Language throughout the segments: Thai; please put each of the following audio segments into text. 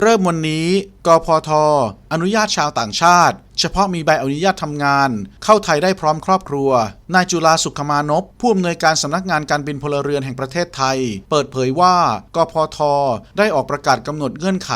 เริ่มวันนี้ กพท อนุญาตชาวต่างชาติ เฉพาะมีใบอนุญาตทำงาน เข้าไทยได้พร้อมครอบครัว นายจุลาสุขมานพผู้อำนวยการสำนักงานการบินพลเรือนแห่งประเทศไทย เปิดเผยว่ากพท ได้ออกประกาศกำหนดเงื่อนไข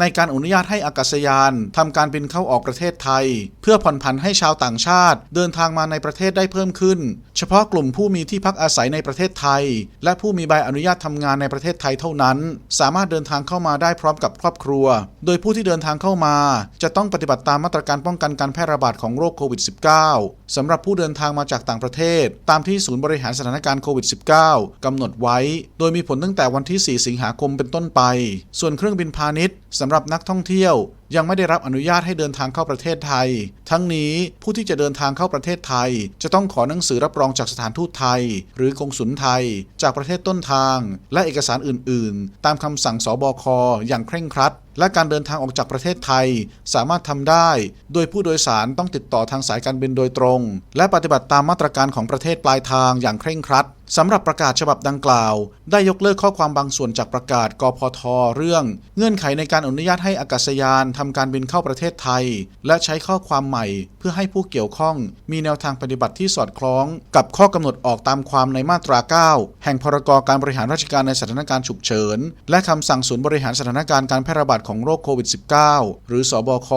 ในการอนุญาตให้อากาศยานทำการบินเข้าออกประเทศไทย เพื่อผ่อนผันให้ชาวต่างชาติ เดินทางมาในประเทศได้เพิ่มขึ้น เฉพาะกลุ่มผู้มีที่พักอาศัยในประเทศไทย และผู้มีใบอนุญาตทำงานในประเทศไทยเท่านั้น สามารถเดินทางเข้ามาได้พร้อมกับครอบครัว โดยผู้ที่เดินทางเข้ามา จะต้องปฏิบัติตามมาตรการป้องกันการแพร่ระบาดของโรคโควิด -19 สำหรับผู้เดินทางมาจากต่างประเทศ ตามที่ศูนย์บริหารสถานการณ์โควิด -19 กำหนดไว้ โดยมีผลตั้งแต่วันที่ 4 สิงหาคมเป็นต้นไป ส่วนเครื่องบินพาณิชย์สำหรับนักท่องเที่ยว ยังไม่ได้รับอนุญาตให้เดินทางเข้าประเทศไทย ทั้งนี้ผู้ที่จะเดินทางเข้าประเทศไทย จะต้องขอหนังสือรับรองจากสถานทูตไทย หรือกงสุลไทย จากประเทศต้นทาง และเอกสารอื่น ๆ ตามคำสั่งสบคอย่างเคร่งครัด และการเดินทางออกจากประเทศไทย สามารถทำได้ โดยผู้โดยสารต้องติดต่อทางสายการบินโดยตรง และปฏิบัติตามมาตรการของประเทศปลายทางอย่างเคร่งครัด สำหรับประกาศฉบับดังกล่าว ได้ยกเลิกข้อความบางส่วนจากประกาศกพท เรื่อง เงื่อนไขในการอนุญาตให้อากาศยานทำการบินเข้าประเทศไทย และใช้ข้อความใหม่ เพื่อให้ผู้เกี่ยวข้อง มีแนวทางปฏิบัติที่สอดคล้อง กับข้อกำหนดออกตามความในมาตรา 9 แห่งพรกการบริหารราชการในสถานการณ์ฉุกเฉิน และคำสั่งศูนย์บริหารสถานการณ์การแพร่ระบาดของโรคโควิด -19 หรือสอบค